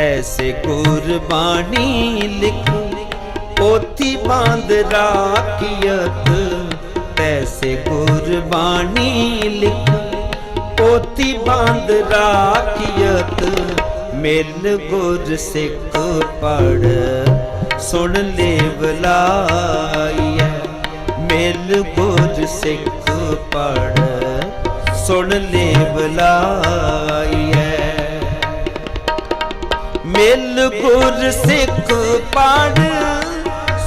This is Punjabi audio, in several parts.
ਤੈਸੇ ਕੁਰਬਾਨੀ ਲਿਖ, ਪੋਥੀ ਬਾਂਧ ਰਾਖੀਅਤ। ਤੈਸੇ ਕੁਰਬਾਨੀ ਲਿਖ, ਪੋਥੀ ਬਾਂਧ ਰਾਖੀਅਤ। ਮਿਲ ਗੁਰ ਸਿੱਖ ਪੜ ਸੁਣ ਲੈ ਬਲਾਈਐ ਮਿਲ ਗੁਰ ਸਿੱਖ ਪੜ ਸੁਣ ਲੈ ਬਲਾਈਐ ਮਿਲ ਗੁਰ ਸਿੱਖ ਪੜ,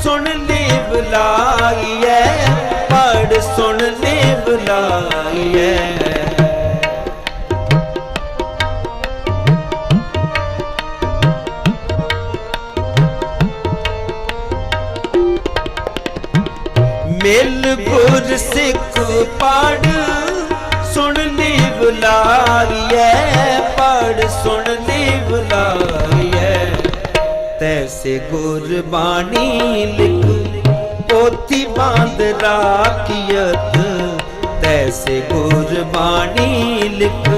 ਸੁਣ ਲੈ ਬਲਾਈਐ ਪੜ, ਸੁਣ ਲੈ ਬਲਾਈਐ ਮਿਲ ਗੁਰ ਸਿੱਖ ਪੜ, ਸੁਣ ਲਈ ਬੁਲਾਈਐ ਪੜ, ਸੁਣ ਲਈ ਬੁਲਾ ਤੈਸੇ ਗੁਰਬਾਣੀ ਲਿਖ, ਪੋਥੀ ਬਾਂਧ ਰਾਖੀਅਤ। ਤੈਸੇ ਗੁਰਬਾਣੀ ਲਿਖ,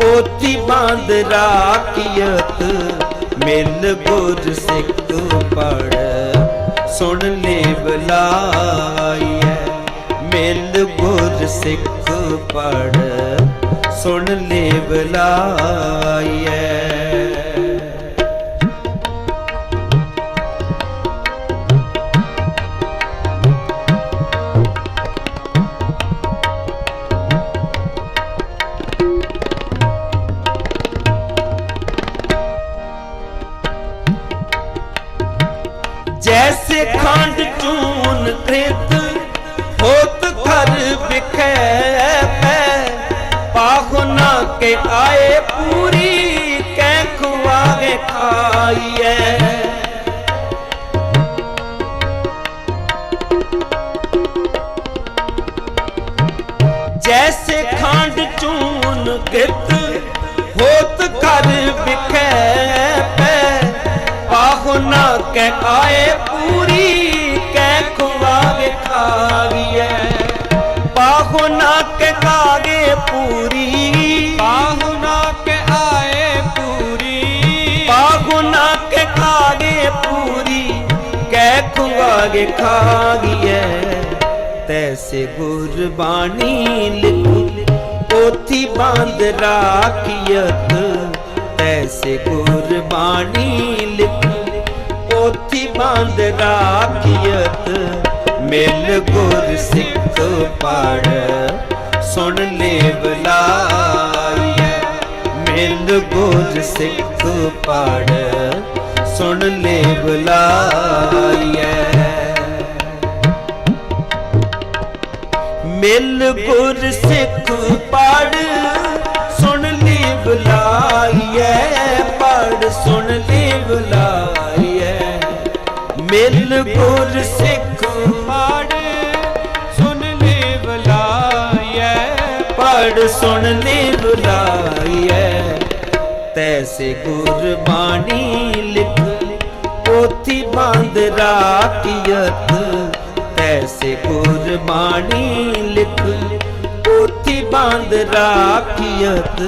ਪੋਥੀ ਬਾਂਧ ਰਾਖੀਅਤ। ਮਿਲ ਗੁਰ ਸਿੱਖ ਪੜ ਸੁਣ ਲੈ ਬਲਾਈਐ ਮਿਲ ਗੁਰ ਸਿੱਖ ਪੜ ਸੁਣ ਲੈ ਬਲਾਈਐ ਜੈਸੇ ਖੰਡ ਚੂਨ ਕ੍ਰਿਤ ਹੋਤ ਘਰ ਵਿਖੈ ਪੈ ਪਾਹੁ ਨਾ ਕੇ ਆਏ ਪੂਰੀ ਕੈ ਖੁਆਗੇ ਖਾਈਐ ਜੈਸੇ ਖੰਡ ਚੂਨ ਕ੍ਰਿਤ ਨਾ ਕੈ ਆਏ ਪੂਰੀ ਕੈ ਖੁਆਗੇ ਖਾਗੀਐ ਪਾਹੁ ਨਾ ਕੈ ਕਾਗੇ ਪੂਰੀ। ਬਾਹੂ ਨਾ ਕੇ ਆਏ ਪੂਰੀ। ਪਾਹੁ ਨਾ ਕੈ ਕਾਗੇ ਪੂਰੀ ਕੈ ਖੁਆਗੇ ਖਾਗੀਐ ਤੈਸੇ ਗੁਰਬਾਣੀ ਲਿਖ ਪੋਥੀ ਬਾਂਧ ਰਾਖੀਅਤ। ਤੈਸੇ ਕੁਰਬਾਨੀ ਲਿਖ ਪੋਥੀ ਬਾਂਧ ਰਾਖੀਅਤ। ਮਿਲ ਗੁਰ ਸਿੱਖ ਪੜ, ਸੁਣ ਲੈ ਬਲਾਈਐ ਮਿਲ ਗੁਰ ਸਿੱਖ ਪੜ, ਸੁਣ ਲੈ ਬਲਾਈਐ ਮਿਲ ਗੁਰ ਸਿੱਖ ਪੜ, ਸੁਣ ਲਈ ਬੁਲਾਈਐ ਪੜ, ਸੁਣ ਲਈ ਬੁਲਾ ਮਿਲ ਗੁਰ ਸਿੱਖ ਪੜ ਸੁਣ ਲੈ ਬਲਾਈਐ ਪੜ ਸੁਣ ਲਈ ਬੁਲਾਈਐ ਤੈਸੇ ਗੁਰਬਾਣੀ ਲਿਖ, ਪੋਥੀ ਬਾਂਧ ਰਾਖੀਅਤ ਤੈਸੇ ਗੁਰਬਾਣੀ ਲਿਖ, ਪੋਥੀ ਬਾਂਧ ਰਾਖੀਅਤ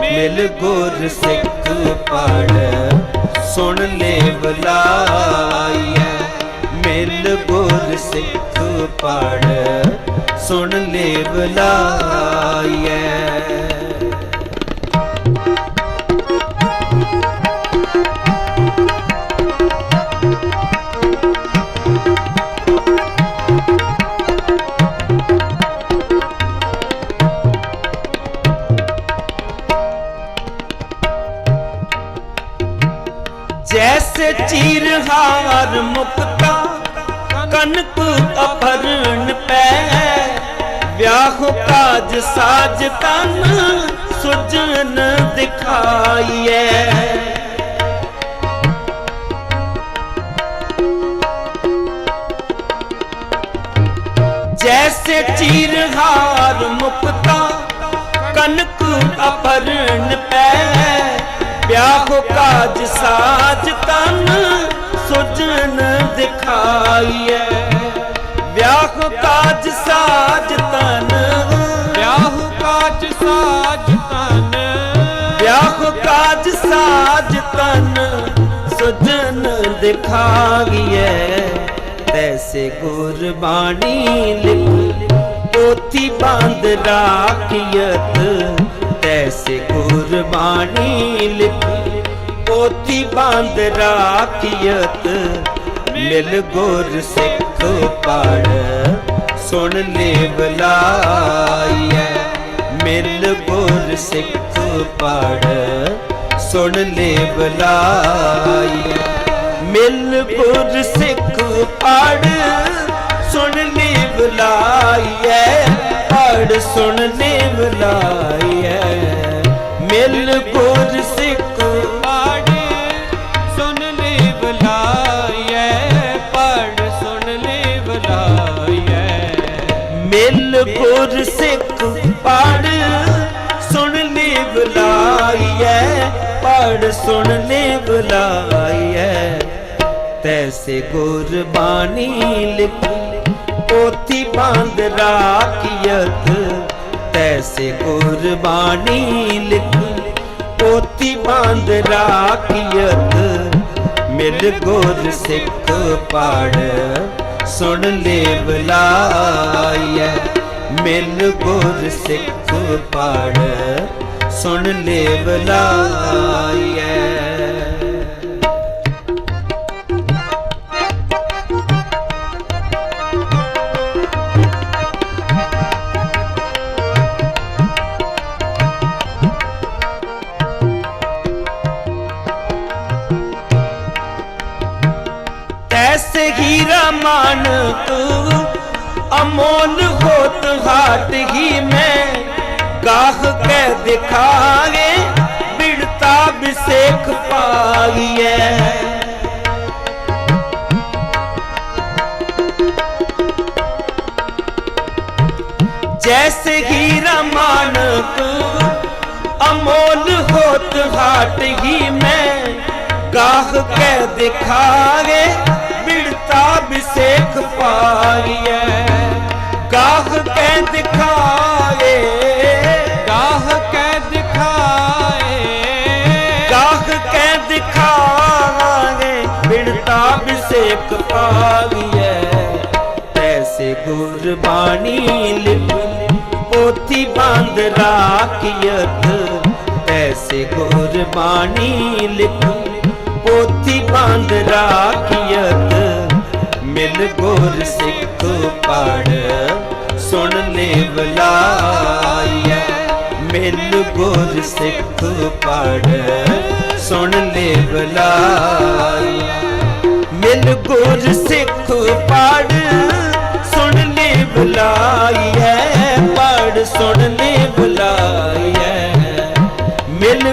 ਮਿਲ ਗੁਰ ਸਿੱਖ ਪੜ। ਸੁਣ ਲੈ ਬਲਾਈਐ ਮਿਲ ਗੁਰ ਸਿੱਖ ਪੜ ਸੁਣ ਲੈ ਬਲਾਈਐ ਮੁਕਤਾ ਕਨਕ ਅਪਰਨ ਪੈ। ਵਿਆਹ ਕਾਜ ਸਾਜ ਤਨ, ਸੁਜਨ ਦਿਖਾਈਐ। ਜੈਸੇ ਚੀਰ ਹਾਰ ਮੁਕਤਾ ਕਨਕ ਅਪਰਨ ਪੈ। ਵਿਆਹ ਕਾਜ ਸਾਜ ਤਨ ਸੁਜਨ ਦਿਖਾਈਐ। ਵਿਆਹ ਕਾਜ ਸਾਜ ਤਨ ਵਿਆਹ ਕਾਜ ਸਾਜ ਤਨ ਵਿਆਹ ਕਾਜ ਸਾਜ ਤਨ ਦਿਖਾਈਐ। ਤੈਸੇ ਗੁਰਬਾਣੀ ਲਿਖ। ਪੋਥੀ ਬੰਦ ਰਾਖੀਅਤ। ਤੈਸੇ ਗੁਰਬਾਣੀ ਲਿਖ। ਪੋਥੀ ਬੰਦ ਰਾਖੀਅਤ, ਮਿਲ ਗੁਰ ਸਿੱਖ ਪੜ, ਸੁਣ ਲੈ ਬਲਾਈਐ ਮਿਲ ਗੁਰ ਸਿੱਖ ਪੜ, ਸੁਣ ਲੈ ਬਲਾਈਐ ਮਿਲ ਗੁਰ ਸਿੱਖ ਪੜ, ਸੁਣ ਲੈ ਬਲਾਈਐ ਪੜ, ਸੁਣ ਲੈ ਬਲਾਈਐ ਪੜ ਸੁਣ ਲੈ ਬੁਲਾਈਐ। ਤੈਸੇ ਗੁਰਬਾਣੀ ਲਿਖ, ਪੋਥੀ ਬੰਦ ਰਾਖੀਅਤ। ਤੈਸੇ ਗੁਰਬਾਣੀ ਲਿਖ, ਪੋਥੀ ਬੰਦ ਰਾਖੀਅਤ। ਮਿਲ ਗੁਰ ਸਿੱਖ ਪੜ, ਸੁਣ ਲੈ ਬਲਾਈਐ। ਮਿਲ ਗੁਰ ਸਿੱਖ ਪੜ ਸੁਣ ਲੈ ਬਲਾਈਐ ਤੈਸੇ ਹੀਰਾ ਮਾਨਕ ਅਮੋਲ ਹੋਤ ਹਾਟ ਹੀ ਮੈਂ ਗਾਹ ਕੇ ਦਿਖਾਗੇ ਬਿੜਤਾ ਬਿਸੇਖ ਪਾਗੀਐ ਜੈਸੇ ਹੀਰਾ ਮਾਨਕ ਅਮੋਲ ਹੋਤ ਹਾਟ ਹੀ ਮੈਂ ਗਾਹ ਕੇ ਦਿਖਾਗੇ ਬਿੜਤਾ ਬਿਸੇਖ ਪਾਈਐ ਗਾਹ ਕੇ ਦਿਖਾ ਬਿਸੇਖ ਤੈਸੇ ਗੁਰਬਾਣੀ ਲਿਪ, ਪੋਥੀ ਬੰਦ ਰਾਖੀਅਤ। ਤੈਸੇ ਗੁਰਬਾਣੀ ਲਿਖ ਪੋਥੀ ਬੰਦ ਰਾਖੀਅਤ। ਮਿਲ ਗੁਰ ਸਿੱਖ ਪੜ ਸੁਣ ਲੈ ਬਲਾਈਐ ਮਿਲ ਗੁਰ ਸਿੱਖ ਪੜ ਸੁਣ ਲੈ ਬਲਾਈਐ ਗੁਰ ਸਿੱਖ ਪੜ ਸੁਣ ਲੈ ਬੁਲਾਈ ਹੈ ਪੜ ਸੁਣ ਲੈ ਬੁਲਾਈ ਹੈ ਮਿਲ